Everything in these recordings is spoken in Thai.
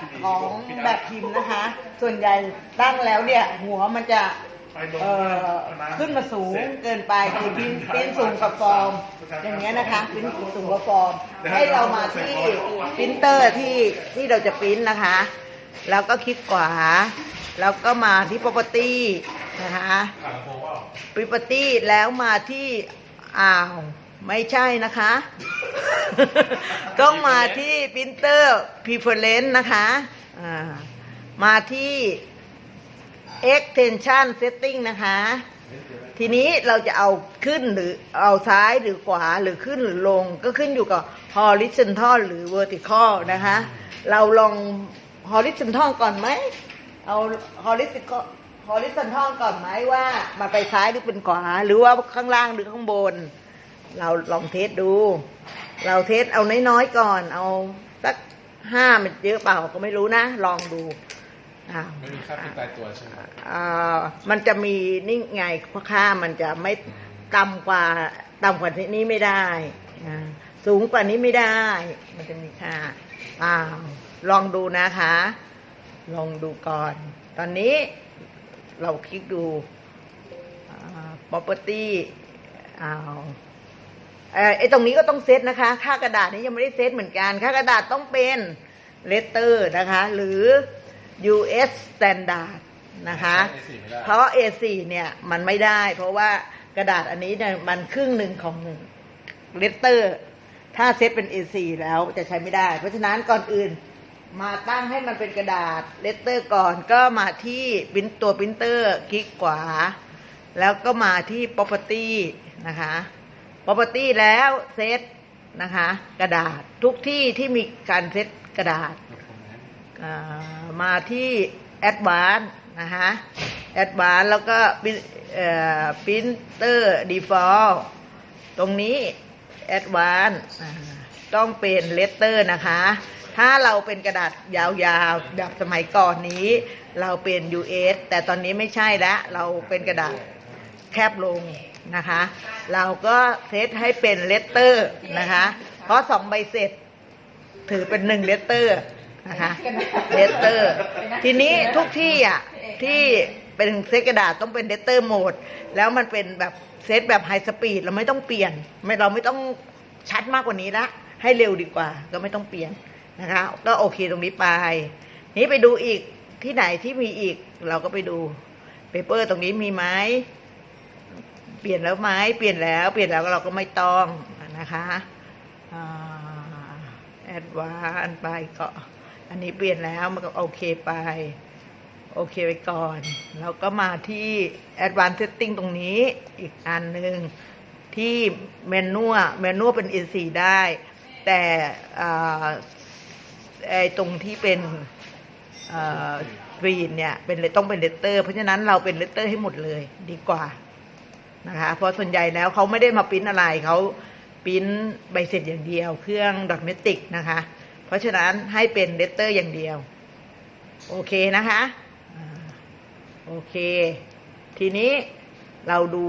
ษของแบบพิมพ์นะคะ ส่วนใหญ่ตั้งแล้วเนี่ย หัวมันจะเอ่อขึ้นมาสูงเกินไปคือพิมพ์พิมพ์สูงกว่าฟอร์ม อย่างเงี้ยนะคะพิมพ์สูงกว่าฟอร์ม ให้เรามาที่ปรินเตอร์ที่ที่เราจะปริ้นนะคะ แล้วก็คลิกขวา แล้วก็มาที่ property นะคะ property แล้วมาที่อ้าว ไม่ใช่นะคะ ต้องมาที่ printer preference นะคะอ่ามาที่ extension setting นะคะ ทีนี้เราจะเอาขึ้นหรือเอาซ้ายหรือขวาหรือขึ้นหรือลง ก็ขึ้นอยู่กับ horizontal หรือ vertical นะคะ เราลอง horizontal ก่อนไหม เอา horizontal horizontal ก่อนไหมว่ามาไปซ้ายหรือเป็นขวา หรือว่าข้างล่างหรือข้างบน เราลองเทสดู เราเทสเอาน้อยๆก่อน เอาสักห้ามันเยอะเปล่าก็ไม่รู้นะ ลองดูอ้าวไม่มีค่าที่ตายตัวใช่ไหมอ่ามันจะมีนี่ไงเพราะค่ามันจะไม่ต่ำกว่าต่ำกว่าที่นี้ไม่ได้อ่าสูงกว่านี้ไม่ได้ มันจะมีค่าอ้าวลองดูนะคะ ลองดูก่อน ตอนนี้เราคลิกดูอ่า property อ้าวเอ่อ ไอ้ตรงนี้ก็ต้องเซตนะคะ ค่ากระดาษนี้ยังไม่ได้เซตเหมือนกัน ค่ากระดาษต้องเป็นเลตเตอร์นะคะ หรือ US standard นะคะใช้ A4 ไม่ได้เพราะ A4 เนี่ยมันไม่ได้ เพราะว่ากระดาษอันนี้เนี่ยมันครึ่งหนึ่งของเลตเตอร์ ถ้าเซตเป็น A4 แล้วจะใช้ไม่ได้ เพราะฉะนั้นก่อนอื่นมาตั้งให้มันเป็นกระดาษเลตเตอร์ก่อนก็มาที่ปริ้นตัวปรินเตอร์คลิกขวา แล้วก็มาที่ property นะคะ property แล้วเซตนะคะ กระดาษทุกที่ที่มีการเซตกระดาษมาที่ advance นะคะ advance แล้วก็ printer Default ตรงนี้ advance ต้องเป็น Letter นะคะ ถ้าเราเป็นกระดาษยาวๆแบบสมัยก่อนนี้ เราเป็น US แต่ตอนนี้ไม่ใช่แล้ว เราเป็นกระดาษ แคบลงนะคะ เราก็เซตให้เป็น Letter นะคะ เพราะสองใบเสร็จ ถือเป็นหนึ่งเลตเตอร์นะคะเลตเตอร์ ทีนี้ทุกที่อะที่เป็นเซตกระดาษต้องเป็นเลตเตอร์โหมด แล้วมันเป็นแบบเซตแบบไฮสปีดเราไม่ต้องเปลี่ยนไม่เราไม่ต้องชัดมากกว่านี้ละให้เร็วดีกว่า ก็ไม่ต้องเปลี่ยนนะคะ ก็โอเคตรงนี้ไป นี้ไปดูอีกที่ไหนที่มีอีกเราก็ไปดูเปเปอร์ตรงนี้มีไหม เปลี่ยนแล้วไหมเปลี่ยนแล้ว เปลี่ยนแล้วเราก็ไม่ต้องนะคะแอดวานไปก็ อันนี้เปลี่ยนแล้วมันก็โอเคไป โอเคไปก่อน แล้วก็มาที่ Advanced Setting ตรงนี้อีกอันหนึ่งที่เมนูเมนูเป็น A4 ได้ แต่ไอตรงที่เป็นกรีนเนี่ยเป็นต้องเป็นเลตเตอร์ เพราะฉะนั้นเราเป็นเลตเตอร์ให้หมดเลยดีกว่า นะคะ เพราะส่วนใหญ่แล้วเขาไม่ได้มาปิ้นอะไรเขาปิ้นใบเสร็จอย่างเดียว เครื่องดอทเมติกนะคะ เพราะฉะนั้นให้เป็นเลตเตอร์อย่างเดียว โอเคนะคะโอเค ทีนี้เราดู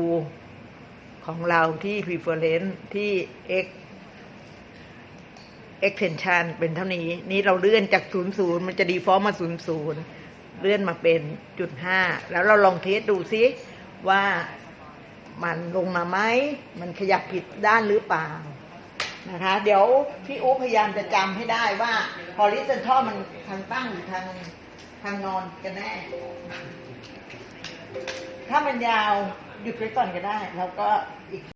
ของเราที่ preference ที่ x extension เป็นเท่านี้ นี่เราเลื่อนจาก 00 มันจะ default มา 00 เลื่อนมาเป็นจุดห้าแล้วเราลองเทสดูซิว่า มันลงมาไหมมันขยับผิดด้านหรือเปล่านะคะ เดี๋ยวพี่อุ๊พยายามจะจำให้ได้ว่า horizontal มันทางตั้งหรือทางทางนอนกันแน่ ถ้ามันยาวหยุดไว้ก่อนก็ได้ แล้วก็อีก